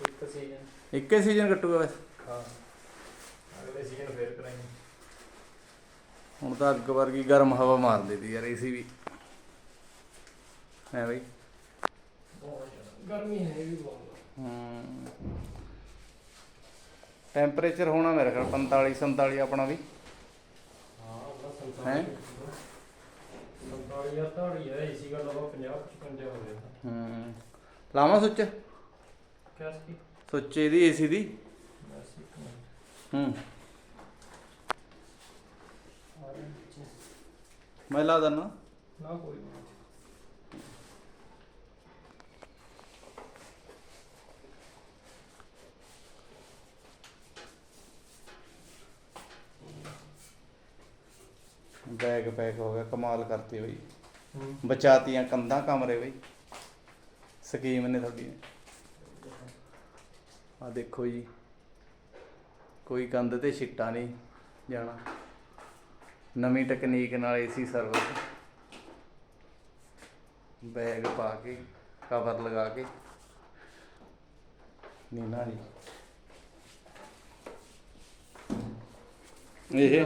ਇੱਕ ਸੀਜ਼ਨ ਇੱਕੇ ਸੀਜ਼ਨ ਕੱਟੂਗਾ ਬਸ। ਹਾਂ। ਅਗਲੇ ਸੀਜ਼ਨ ਫੇਰ ਕਰਾਂਗੇ। ਹੁਣ ਤਾਂ ਅੱਗ ਵਰਗੀ ਗਰਮ ਹਵਾ ਮਾਰ ਦਿੱਤੀ ਯਾਰ ਏਸੀ ਵੀ। ਹੈ ਬਈ। ਗਰਮੀ ਹੈ ਵੀ ਬਹੁਤ। ਹੂੰ। ਟੈਂਪਰੇਚਰ ਹੋਣਾ ਮੇਰੇ ਖਿਆਲ 45 47 ਆਪਣਾ ਵੀ। ਹਾਂ ਉਹਦਾ ਹੈਂ? 47 47 ਜਾਂ ਤਾੜੀ ਹੈ ਏਸੀ ਦਾ ਲਵਾ 50 55 ਹੋ ਗਿਆ ਹੂੰ। ਲਾਵਾਂ ਸੁੱਚ? ਕਿਆ ਸੀ ਸੁੱਚ ਇਹਦੀ ਏਸੀ ਦੀ? ਹੂੰ। ਮੈਂ ਲਾ ਦਿੰਦਾ ਨਾ ਕੋਈ ਨਹੀਂ ਬੈਗ ਪੈਕ ਹੋ ਗਿਆ ਕਮਾਲ ਕਰਤੀ ਬਈ। ਬਚਾਤੀਆਂ ਕੰਧਾਂ ਕਮਰੇ ਬਈ। ਸਕੀਮ ਨੇ ਤੁਹਾਡੀ ਆ ਦੇਖੋ ਜੀ। ਕੋਈ ਕੰਧ ਤੇ ਛਿੱਟਾ ਨਹੀਂ ਜਾਣਾ। ਨਵੀਂ ਟੈਕਨੀਕ ਨਾਲ ਏਸੀ ਸਰਵਿਸ ਬੈਗ ਪਾ ਕੇ ਕਵਰ ਲਗਾ ਕੇ। ਨੀਨਾ ਜੀ। ਇਹ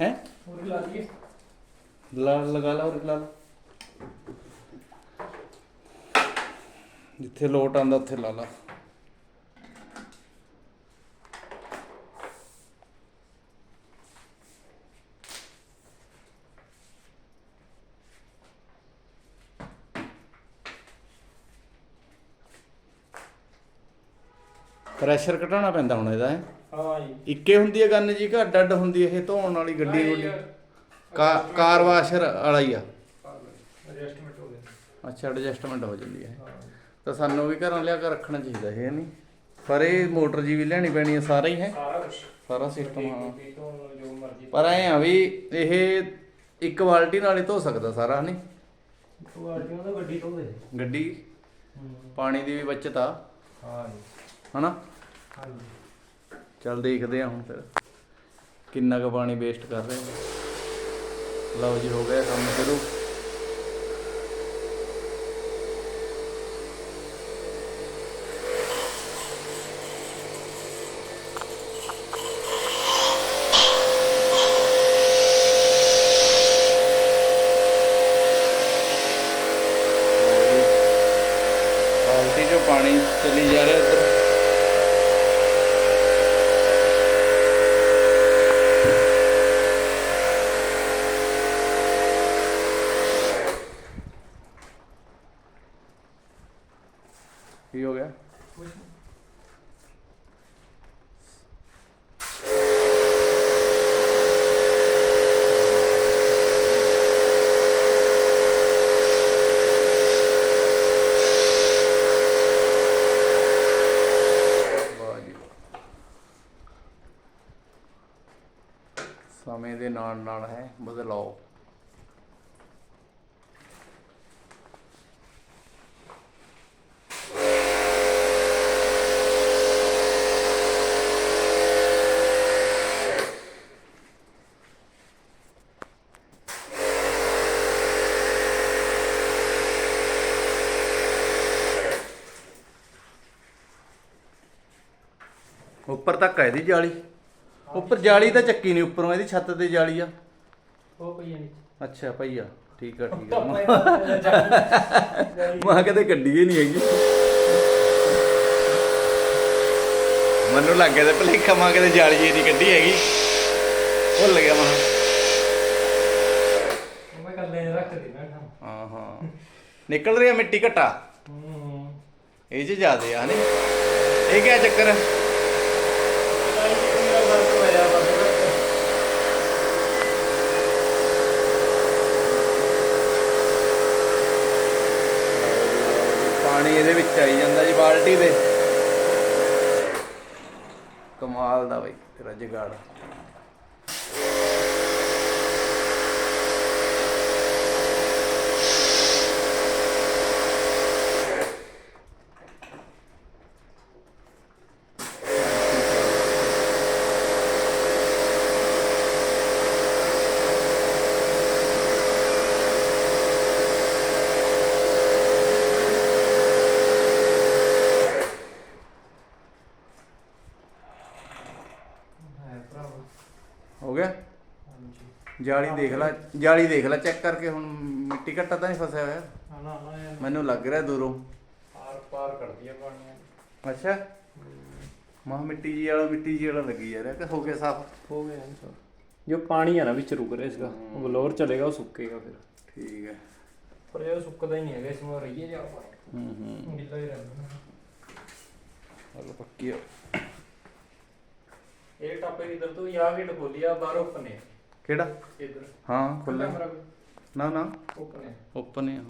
ਹੈ? ਹੋਰ ਲਾ ਦਈਏ। ਲਾ ਲਗਾ ਲਾ ਉਰੇ ਲਾ ਲਾ। ਜਿੱਥੇ ਲੋਟ ਆਂਦਾ ਉੱਥੇ ਲਾ ਲਾ। ਪ੍ਰੈਸ਼ਰ ਘਟਾਉਣਾ ਪੈਂਦਾ ਹੁਣ ਇਹਦਾ ਹੈ? ਹਾਂ ਜੀ। ਇੱਕੇ ਹੁੰਦੀ ਹੈ ਗੰਨ ਜੀ ਕਿ ਅੱਡ ਹੁੰਦੀ ਹੈ ਇਹ ਧੋਣ ਵਾਲੀ ਗੱਡੀ ਨਹੀਂ, ਗੁੱਡੀ ਇਹ ਕਾ- ਕਾਰ ਵਾਸ਼ਰ ਵਾਲਾ ਹੀ ਆ। ਐਡਜਸਟਮੈਂਟ ਹੋ ਗਿਆ ਅੱਛਾ ਐਡਜਸਟਮੈਂਟ ਹੋ ਜਾਂਦੀ ਹੈ ਤਾਂ ਸਾਨੂੰ ਵੀ ਘਰਾਂ ਲਿਆ ਕੇ ਰੱਖਣਾ ਚਾਹੀਦਾ ਇਹ ਨਹੀਂ। ਪਰ ਇਹ ਮੋਟਰ ਜੀ ਵੀ ਲੈਣੀ ਪੈਣੀ ਹੈ ਸਾਰਾ ਹੀ ਹੈ? ਸਾਰਾ ਕੁਝ ਸਾਰਾ ਸਿਸਟਮ ਹਾਂ। ਤੋਂ ਜੋ ਮਰਜ਼ੀ ਪਰ ਐ ਆ ਵੀ ਇਹ ਇੱਕ ਬਾਲਟੀ ਨਾਲ ਹੀ ਧੋ ਸਕਦਾ ਸਾਰਾ ਕੁਆਲਟੀਆਂ ਦਾ ਗੱਡੀ ਤੋਂ ਦੇ ਗੱਡੀ ਪਾਣੀ ਦੀ ਵੀ ਬਚਤ ਆ। ਹਾਂ ਜੀ। ਹਨਾ? ਹਾਂਜੀ ਚੱਲ ਦੇਖਦੇ ਆ ਹੁਣ ਫਿਰ। ਕਿੰਨਾ ਕੁ ਪਾਣੀ ਵੇਸਟ ਕਰ ਰਹੇ ਹਾਂ ਲਓ ਜੀ, ਹੋ ਗਿਆ ਕੰਮ ਸ਼ੁਰੂ ਬਾਲਟੀ ਚੋਂ ਪਾਣੀ ਚਲੀ ਜਾ ਰਿਹਾ ਇੱਧਰ ਕੀ ਹੋ ਗਿਆ ਕੁਝ ਨਹੀਂ ਵਾਹ ਜੀ ਵਾਹ। ਸਮੇਂ ਦੇ ਨਾਲ ਨਾਲ ਹੈ ਬਦਲਾਓ। ਉੱਪਰ ਤੱਕ ਹੈ ਦੀ ਜਾਲੀ। ਉੱਪਰ ਜਾਲੀ ਤਾਂ ਚੱਕੀ ਨਹੀਂ ਉੱਪਰੋਂ ਇਹਦੀ ਛੱਤ ਤੇ ਜਾਲੀ ਆ। ਉਹ ਪਈ ਨਹੀਂ ਅੱਛਾ ਭਈਆ ਠੀਕ ਆ ਠੀਕ ਆ। ਮਾਂ ਕਦੇ ਕੱਢੀਏ ਨਹੀਂ ਹੈਗੀ ਮੈਨੂੰ ਲੱਗ ਗਿਆ ਤੇ ਭਲੇਖਾ ਮਾਂ ਕਦੇ ਜਾਲੀ ਨਹੀਂ ਕੱਢੀ ਹੈਗੀ। ਭੁੱਲ ਗਿਆ ਮਾਂ। ਮੈਂ ਕੱਲੇ ਰੱਖ ਦੇਣਾ ਨਾ ਹਾਂ ਹਾਂ ਨਿਕਲ ਰਹੀ ਆ ਮਿੱਟੀ ਘਟਾ। ਹੂੰ। ਇਹ ਚ ਜ਼ਿਆਦੇ ਆ ਹਨੇ? ਇਹ ਕਿਆ ਚੱਕਰ ਹੈ ਪਾਣੀ ਇਹਦੇ ਵਿੱਚ ਆਈ ਜਾਂਦਾ ਜੀ ਬਾਲਟੀ ਦੇ। ਕਮਾਲ ਦਾ ਬਈ ਤੇਰਾ ਜਗਾੜ। ਜਾਲੀ ਦੇਖ ਲੈ ਜਾਲੀ ਦੇਖ ਲੈ ਚੈੱਕ ਕਰਕੇ ਹੁਣ ਮਿੱਟੀ ਘੱਟਾ ਤਾਂ ਨਹੀਂ ਫਸਿਆ ਹੋਇਆ। ਨਾ ਨਾ ਨਾ ਇਹ ਮੈਨੂੰ ਲੱਗ ਰਿਹਾ ਦੂਰੋਂ। ਪਾਰ ਪਾਰ ਕਰਦੀ ਆ ਪਾਣੀ ਅੱਛਾ। ਮਾ ਮਿੱਟੀ ਜੀ ਵਾਲਾ ਮਿੱਟੀ ਜੀ ਵਾਲਾ ਲੱਗੀ ਯਾਰ ਕਿ ਹੋ ਗਿਆ ਸਾਫ਼। ਹੋ ਗਿਆ ਸਰ ਜੋ ਪਾਣੀ ਆ ਨਾ ਵਿੱਚ ਰੁਕ ਰਿਹਾ ਇਸका ਉਹ ਬਲੋਰ ਚਲੇਗਾ ਉਹ ਸੁੱਕੇਗਾ ਫਿਰ। ਠੀਕ ਹੈ। ਪਰ ਇਹ ਸੁੱਕਦਾ ਹੀ ਨਹੀਂ ਹੈਗਾ ਇਸ ਨੂੰ ਰਹੀਏ ਜਾ ਹੂੰ ਹੂੰ। ਗਿੱਲਾ ਹੀ ਰਹਿੰਦਾ ਹਲੋ ਪੱਕੀ ਆ। ਇਹ ਟਾਪੇ ਇਧਰ ਤੋਂ ਯਾ ਗੇਟ ਖੋਲਿਆ ਬਾਹਰ ਓਪਨ ਹੈ ਕਿਹੜਾ? ਇਧਰ। ਹਾਂ ਖੁੱਲਾ ਮੇਰਾ ਨਾ ਨਾ। ਓਪਨ ਹੈ। ਓਪਨ ਹੈ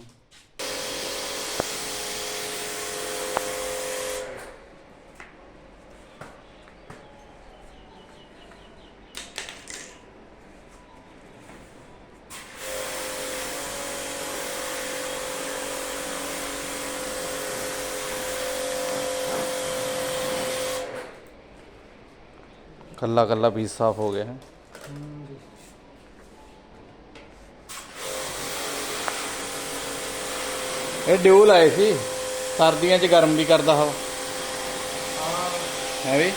ਕੱਲਾ ਕੱਲਾ ਪੀਸ ਸਾਫ਼ ਹੋ ਗਿਆ ਹੈ। ਇਹ ਡਿਊਲ ਆਏ ਸੀ। ਸਰਦੀਆਂ 'ਚ ਗਰਮ ਵੀ ਕਰਦਾ ਹਵਾ। ਹੈ ਵੀ?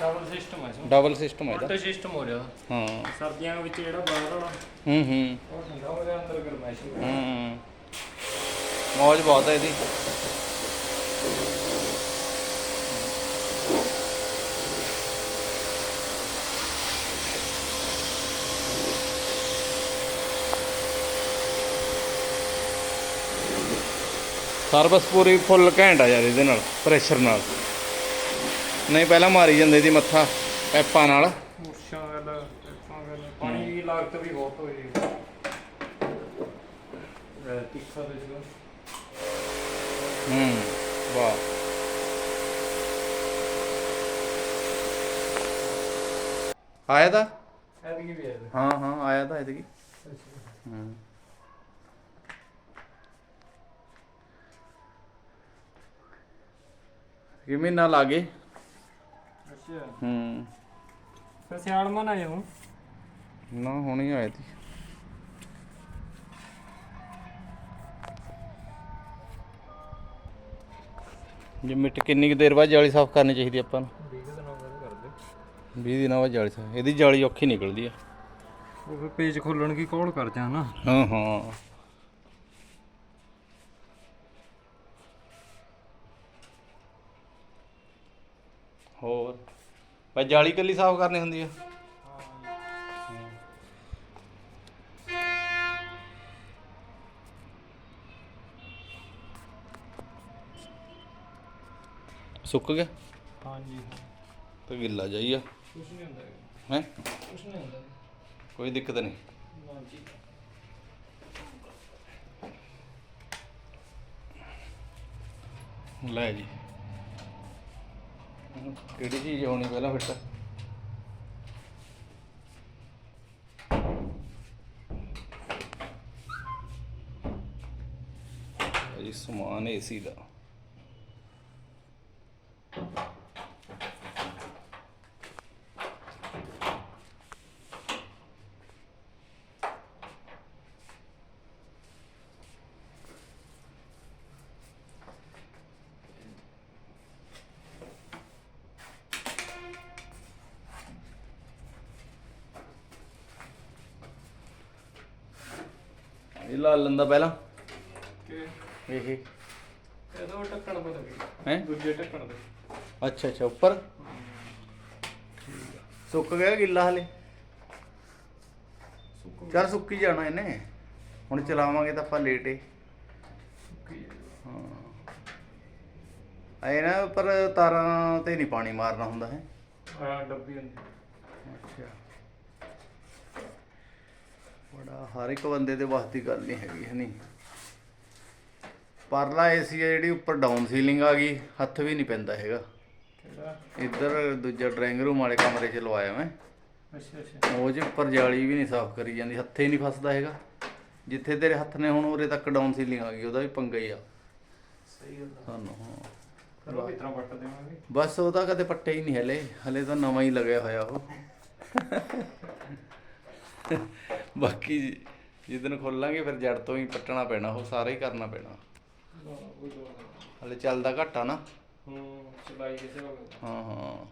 ਡਬਲ ਸਿਸਟਮ ਹੈ ਡਬਲ ਸਿਸਟਮ ਹੈ ਇਹਦਾ। ਸਿਸਟਮ ਹੋ ਰਿਹਾ। ਹਾਂ। ਸਰਦੀਆਂ ਵਿੱਚ ਜਿਹੜਾ ਬਾਹਰ ਵਾਲਾ ਹੂੰ ਹੂੰ। ਉਹ ਠੰਡਾ ਹੋ ਰਿਹਾ ਅੰਦਰ ਰਿਹਾ ਹੂੰ ਮੌਜ ਬਹੁਤ ਹੈ ਇਹਦੀ। ਸਰਵਿਸ ਪੂਰੀ ਫੁੱਲ ਘੈਂਟ ਆ ਯਾਰ ਇਹਦੇ ਨਾਲ ਪ੍ਰੈਸ਼ਰ ਨਾਲ। ਨਹੀਂ ਪਹਿਲਾਂ ਮਾਰੀ ਜਾਂਦੇ ਸੀ ਮੱਥਾ ਪੈਪਾਂ ਨਾਲ। ਮੁਰਸ਼ਾਂ ਗੱਲ ਟੈਪਾਂ ਗੱਲ ਪਾਣੀ ਦੀ ਲਾਗਤ ਵੀ ਬਹੁਤ ਹੋ ਰਹੀ ਹੈ। ਤਿੱਖਾ ਤੇ ਜਿਹੜਾ ਹੂੰ ਵਾਹ। ਆਇਆ ਤਾਂ? ਐਤਕੀ ਵੀ ਹੈ ਹਾਂ ਹਾਂ ਆਇਆ ਤਾਂ ਇਹਦੇ ਕੀ ਅੱਛਾ। ਹੂੰ। ਕਿ ਮਹੀਨਾ ਲਾਗੇ ਅੱਛਾ। ਹੂੰ। ਫਿਰ ਸਿਆਲ ਮਨ ਆਏ ਹੂੰ? ਨਾ ਹੁਣ ਹੀ ਆਇਆ ਤੀ ਜੇ ਮਿੱਟ ਕਿੰਨੀ ਕੁ ਦੇਰ ਬਾਅਦ ਜਾਲੀ ਸਾਫ਼ ਕਰਨੀ ਚਾਹੀਦੀ ਆਪਾਂ ਨੂੰ? 20 ਦਿਨਾਂ ਬਾਅਦ ਕਰਦੇ। 20 ਦਿਨਾਂ ਬਾਅਦ ਜਾਲੀ ਸਾਫ਼ ਇਹਦੀ ਜਾਲੀ ਔਖੀ ਨਿਕਲਦੀ ਆ। ਉਹ ਫਿਰ ਪੇਜ ਖੋਲਣ ਕੀ ਕੋਲ ਕਰ ਜਾ ਨਾ। ਹਾਂ ਹਾਂ। ਹੋਰ? ਬਈ ਜਾਲੀ ਕੱਲੀ ਸਾਫ਼ ਕਰਨੀ ਹੁੰਦੀ ਆ। ਸੁੱਕ ਗਿਆ? ਹਾਂਜੀ ਤੇ ਗਿੱਲਾ ਜਾਈਆ ਕੁਛ ਨਹੀਂ ਹੁੰਦਾ ਹੈ? ਕੁਛ ਨਹੀਂ ਹੁੰਦਾ ਕੋਈ ਦਿੱਕਤ ਨਹੀਂ। ਹਾਂਜੀ। ਲੈ ਜੀ। ਕਿਹੜੀ ਚੀਜ਼ ਹੋਣੀ ਪਹਿਲਾਂ ਫਿਰ ਤਾਂ ਇਹ ਸਮਾਨ ਏਸੀ ਦਾ। ਇਹ ਲਾ ਲੈਂਦਾ ਪਹਿਲਾਂ। ਕਿ ਇਹ ਇਹਦਾ ਢੱਕਣ ਬਦਲ ਹੈ? ਦੂਜੇ ਢੱਕਣ ਦੇ। ਅੱਛਾ ਅੱਛਾ ਉੱਪਰ? ਸੁੱਕ ਗਿਆ ਗਿੱਲਾ ਹਲੇ। ਸੁੱਕ ਚੱਲ ਸੁੱਕੀ ਜਾਣਾ ਇਹਨੇ। ਹੁਣ ਚਲਾਵਾਂਗੇ ਤਾਂ ਆਪਾਂ ਲੇਟ ਹਾਂ। ਐ ਨਾ ਪਰ ਤਾਰਾਂ ਤੇ ਨਹੀਂ ਪਾਣੀ ਮਾਰਨਾ ਹੁੰਦਾ ਹੈ। ਆ ਡੱਬੀ ਹੁੰਦੀ। ਅੱਛਾ। ਬੜਾ ਹਰ ਇੱਕ ਬੰਦੇ ਦੇ ਵਾਸਤੇ ਦੀ ਗੱਲ ਨਹੀਂ ਹੈਗੀ ਹੈ ਨਹੀਂ ਪਰਲਾ ਏਸੀ ਹੈ ਜਿਹੜੀ ਉੱਪਰ ਡਾਊਨ ਸੀਲਿੰਗ ਆ ਗਈ ਹੱਥ ਵੀ ਨਹੀਂ ਪੈਂਦਾ ਹੈਗਾ। ਇੱਧਰ ਦੂਜਾ ਡਰਾਇੰਗ ਰੂਮ ਵਾਲੇ ਕਮਰੇ 'ਚ ਲਵਾਇਆ ਮੈਂ। ਅੱਛਾ ਅੱਛਾ। ਉਹ 'ਚ ਉੱਪਰ ਜਾਲੀ ਵੀ ਨਹੀਂ ਸਾਫ਼ ਕਰੀ ਜਾਂਦੀ ਹੱਥੇ ਹੀ ਨਹੀਂ ਫਸਦਾ ਹੈਗਾ। ਜਿੱਥੇ ਤੇਰੇ ਹੱਥ ਨੇ ਹੁਣ ਉਰੇ ਤੱਕ ਡਾਊਨ ਸੀਲਿੰਗ ਆ ਗਈ ਉਹਦਾ ਵੀ ਪੰਗਾ ਹੀ ਆ। ਸਹੀ ਗੱਲ ਸਾਨੂੰ ਹਾਂ। ਉਹ ਇਤਨਾ ਵੱਟ ਦੇਵਾਂਗੇ? ਬਸ ਉਹ ਤਾਂ ਕਦੇ ਪੱਟੇ ਹੀ ਨਹੀਂ ਹਲੇ ਹਲੇ ਤਾਂ ਨਵਾਂ ਹੀ ਲੱਗਿਆ ਹੋਇਆ ਉਹ। ਬਾਕੀ ਜਿੱਦਨ ਖੋਲਾਂਗੇ ਫਿਰ ਜੜ ਤੋਂ ਹੀ ਪੱਟਣਾ ਪੈਣਾ ਉਹ ਸਾਰਾ ਹੀ ਕਰਨਾ ਪੈਣਾ। ਹਲੇ ਚੱਲਦਾ ਘੱਟ ਨਾ। ਹੂੰ ਚਲਾਈ ਕਿਸੇ ਹੋ ਗਿਆ ਹਾਂ ਹਾਂ।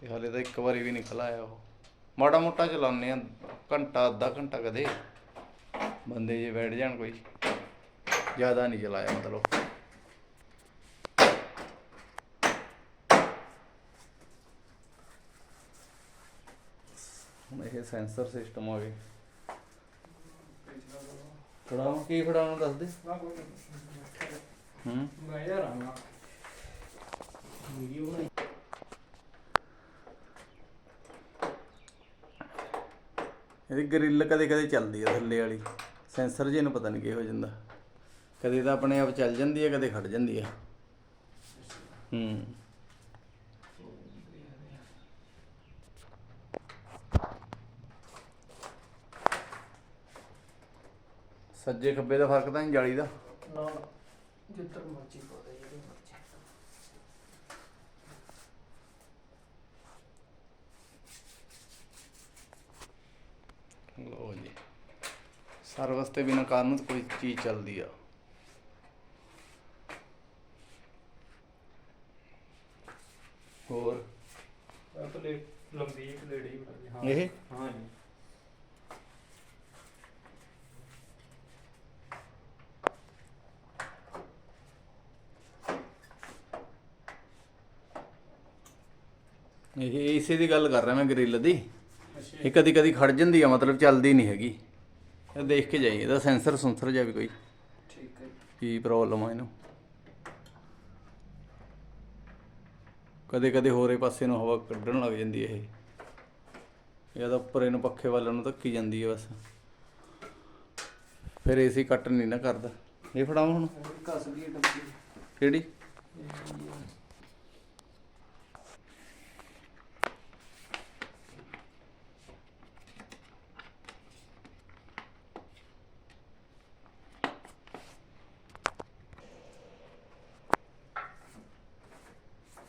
ਤੇ ਹਾਲੇ ਤਾਂ ਇੱਕ ਵਾਰੀ ਵੀ ਨਿਕਲ ਆਇਆ ਉਹ। ਮਾੜਾ ਮੋਟਾ ਚਲਾਉਂਦੇ ਆ ਘੰਟਾ ਅੱਧਾ ਘੰਟਾ ਕਦੇ। ਬੰਦੇ ਜੇ ਬੈਠ ਜਾਣ ਕੋਈ ਜ਼ਿਆਦਾ ਨਹੀਂ ਚਲਾਇਆ ਮਤਲਬ ਹੁਣ ਇਹ ਸੈਂਸਰ ਸਿਸਟਮ ਆ ਗਏ ਫੜਾਉਂ ਕੀ ਫੜਾਉਣਾ ਦੱਸ ਦੇ। ਹੂੰ। ਮੈਂ ਯਾਰ ਆਣਾ ਵੀਡੀਓ ਬਣਾਈ। ਇਹਦੀ ਗਰਿੱਲ ਕਦੇ ਕਦੇ ਚੱਲਦੀ ਆ ਥੱਲੇ ਵਾਲੀ। ਸੈਂਸਰ ਜੇ ਨੂੰ ਪਤਾ ਨਹੀਂ ਕੀ ਹੋ ਜਾਂਦਾ ਕਦੇ ਤਾਂ ਆਪਣੇ ਆਪ ਚੱਲ ਜਾਂਦੀ ਹੈ ਕਦੇ ਖੜ ਜਾਂਦੀ ਹੈ ਹੂੰ। ਸੱਜੇ ਖੱਬੇ ਦਾ ਫ਼ਰਕ ਤਾਂ ਨਹੀਂ ਜਾਲੀ ਦਾ। ਨਾ ਜਿੱਧਰ ਮਰਜ਼ੀ ਪਾ ਦੇ ਜਿਹੜੇ ਮਰਜ਼ੀ ਲੋ ਜੀ। ਸਰਵਿਸ ਤੇ ਬਿਨਾਂ ਕਾਰਨ ਤੋਂ ਕੋਈ ਚੀਜ਼ ਚੱਲਦੀ ਆ। ਹੋਰ? ਆ ਪਲੇ ਲੰਬੀ ਇੱਕ ਲੇਡੀ ਬਣੀ ਹਾਂ। ਇਹ? ਹਾਂ ਜੀ ਇਹ ਇਸੇ ਦੀ ਗੱਲ ਕਰ ਰਿਹਾ ਮੈਂ ਗ੍ਰਿਲ ਦੀ। ਇਹ ਕਦੀ ਕਦੀ ਖੜ ਜਾਂਦੀ ਆ ਮਤਲਬ ਚੱਲਦੀ ਨਹੀਂ ਹੈਗੀ। ਇਹ ਦੇਖ ਕੇ ਜਾਈਏ ਇਹਦਾ ਸੈਂਸਰ ਸੁੰਸਰ ਜਾ ਵੀ ਕੋਈ। ਠੀਕ ਹੈ ਕੀ ਪ੍ਰੋਬਲਮ ਆ ਇਹਨੂੰ? ਕਦੇ ਕਦੇ ਹੋਰੇ ਪਾਸੇ ਨੂੰ ਹਵਾ ਕੱਢਣ ਲੱਗ ਜਾਂਦੀ ਇਹ। ਜਾਂ ਤਾਂ ਉੱਪਰ ਇਹਨੂੰ ਪੱਖੇ ਵੱਲ ਨੂੰ ਧੱਕੀ ਜਾਂਦੀ ਹੈ ਬਸ। ਫਿਰ ਏਸੀ ਕੱਟ ਨਹੀਂ ਨਾ ਕਰਦਾ। ਇਹ ਫੜਾਵਾਂ ਹੁਣ। ਡੱਬੀ ਕਿਹੜੀ?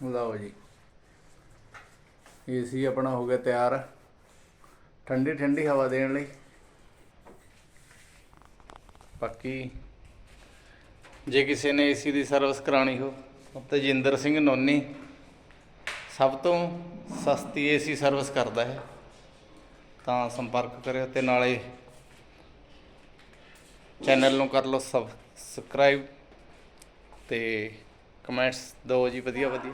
ਲਓ ਜੀ। ਏਸੀ ਆਪਣਾ ਹੋ ਗਿਆ ਤਿਆਰ। ਠੰਡੀ ਠੰਡੀ ਹਵਾ ਦੇਣ ਲਈ। ਬਾਕੀ ਜੇ ਕਿਸੇ ਨੇ ਏਸੀ ਦੀ ਸਰਵਿਸ ਕਰਾਣੀ ਹੋ ਤਾਂ ਸਿੰਘ ਨੋਨੀ ਸਭ ਤੋਂ ਸਸਤੀ ਏਸੀ ਸਰਵਿਸ ਕਰਦਾ ਹੈ। ਤਾਂ ਸੰਪਰਕ ਕਰਿਓ ਤੇ ਨਾਲੇ ਚੈਨਲ ਨੂੰ ਕਰ ਲਓ ਸਬਸਕ੍ਰਾਈਬ ਤੇ ਕਮੈਂਟਸ ਦਿਓ ਜੀ ਵਧੀਆ ਵਧੀਆ